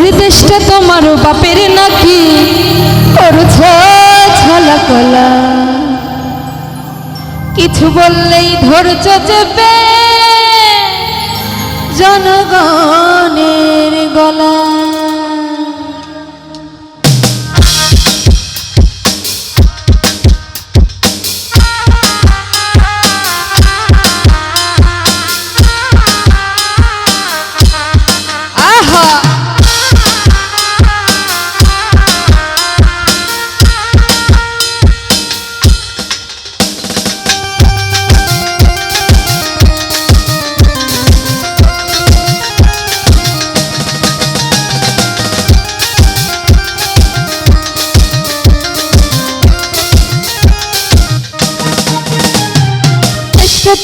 ওরে দেশটা তোমার বাপের নাকি? করছ ছলা কলা কিছু বললেই ধৈর্য চেপে জনগণের গলা।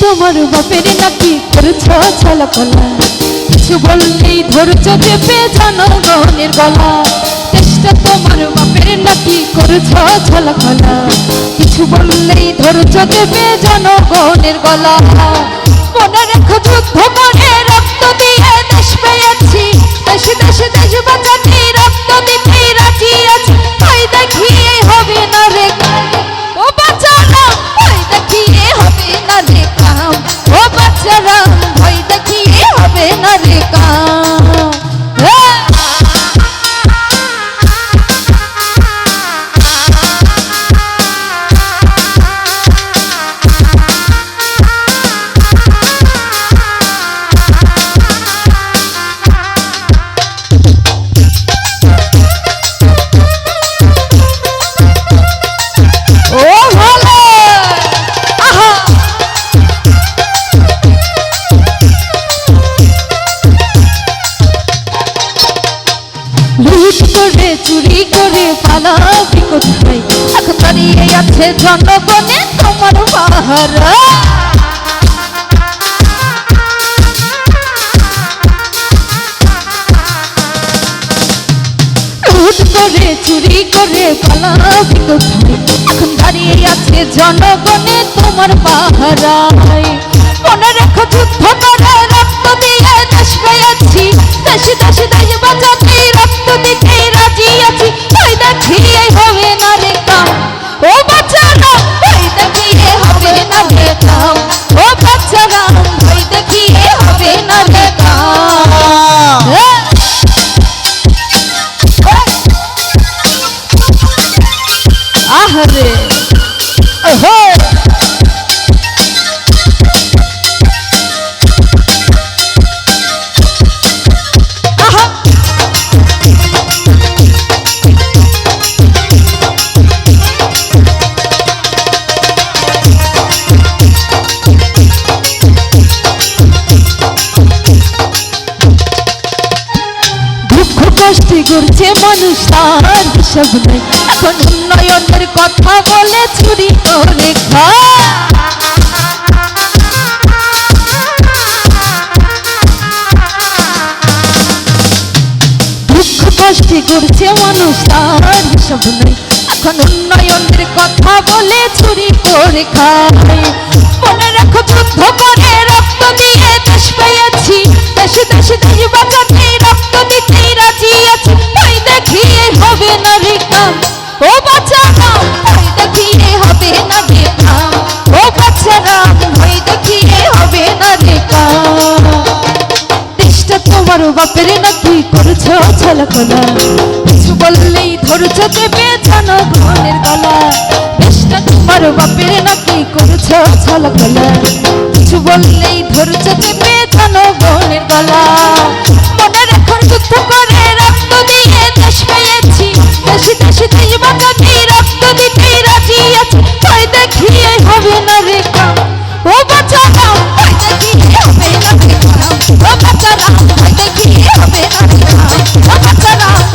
তোমার বাপের নাকি করছ ছলকলা কিছু বললেই ধৈর্য চেপে জনগণের গলা। চেষ্টা তোমার বাপের নাকি করছ ছলকলা কিছু বললেই ধৈর্য চেপে জনগণের গলা। মনে রেখো যুদ্ধ করে রক্ত দিয়ে দেশ পেয়েছি। দেশে দেশে দেশ বাঁচাতে রক্ত দিতে রাজি আছি। তাই দেখিয়ে হবে না রে। ও বাচ্চারা ভয় দেখিয়ে হবে না রে। বাচ্চারা ভয় দেখিয়ে হবে না রে কাম লুট করে, চুরি করে পালাবি কোথায় এখন দাঁড়িয়ে আছে জনগণে তোমার পাহারা। করে, চুরি করে পালাবি কোথায় এখন দাঁড়িয়ে আছে জনগণে তোমার পাহারায়। মনে রেখো যুদ্ধ আহারে কষ্টে করছে মানুষ তার এখন উন্নয়নের কথা বলে হিসাব নেই। এখন উন্নয়নের কথা বলে চুরি করে খায়। মনে রাখো ঝলক না কিছু বললেই ধরছ চেপে জনগণের গলা। দেশটা তোমার বাপের নাকি করছ ঝলক না কিছু বললেই ধরছ চেপে জনগণের গলা। মনের এখন যুদ্ধ করে, রক্ত দিয়ে দেশ পেয়েছি। দেশে দেশে জীবনকে রক্ত দিতে রাজি আছি। তাই দেখিয়ে হবে না রে কাম। ও বাচ্চারা তাই দেখিয়ে হবে না রে ও বাচ্চারা তাই দেখিয়ে पे अखियां